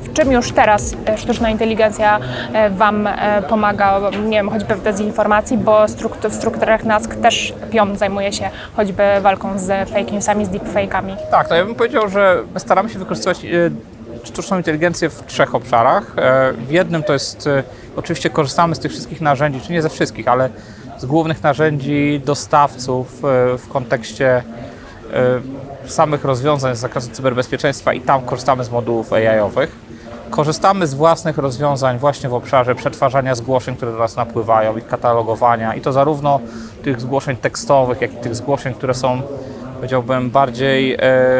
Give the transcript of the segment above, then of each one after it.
W czym już teraz e, sztuczna inteligencja e, Wam e, pomaga, nie wiem, choćby w dezinformacji, bo w strukturach NASK też PIOM zajmuje się choćby walką z fake newsami, z deepfake'ami. Tak, to ja bym powiedział, że my staramy się wykorzystywać e, sztuczną inteligencję w trzech obszarach. E, W jednym to jest, e, oczywiście korzystamy z tych wszystkich narzędzi, czy nie ze wszystkich, ale z głównych narzędzi dostawców e, w kontekście e, samych rozwiązań z zakresu cyberbezpieczeństwa i tam korzystamy z modułów AI-owych. Korzystamy z własnych rozwiązań właśnie w obszarze przetwarzania zgłoszeń, które do nas napływają, katalogowania i to zarówno tych zgłoszeń tekstowych, jak i tych zgłoszeń, które są powiedziałbym bardziej e,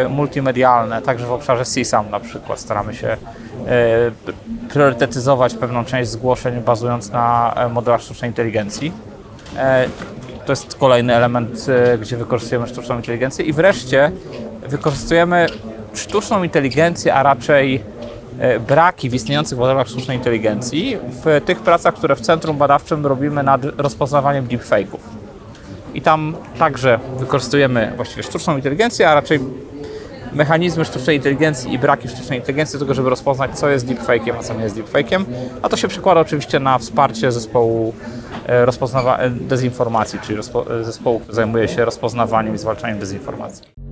multimedialne, także w obszarze CSAM na przykład staramy się e, priorytetyzować pewną część zgłoszeń bazując na e, modelach sztucznej inteligencji. To jest kolejny element, e, gdzie wykorzystujemy sztuczną inteligencję. I wreszcie wykorzystujemy sztuczną inteligencję, a raczej e, braki w istniejących modelach sztucznej inteligencji w tych pracach, które w centrum badawczym robimy nad rozpoznawaniem deepfake'ów. I tam także wykorzystujemy właściwie sztuczną inteligencję, a raczej mechanizmy sztucznej inteligencji i braki sztucznej inteligencji do tego, żeby rozpoznać, co jest deepfake'iem, a co nie jest deepfake'iem. A to się przekłada oczywiście na wsparcie zespołu rozpoznawa- e, dezinformacji, czyli rozpo- e, zespołu, który zajmuje się rozpoznawaniem i zwalczaniem dezinformacji.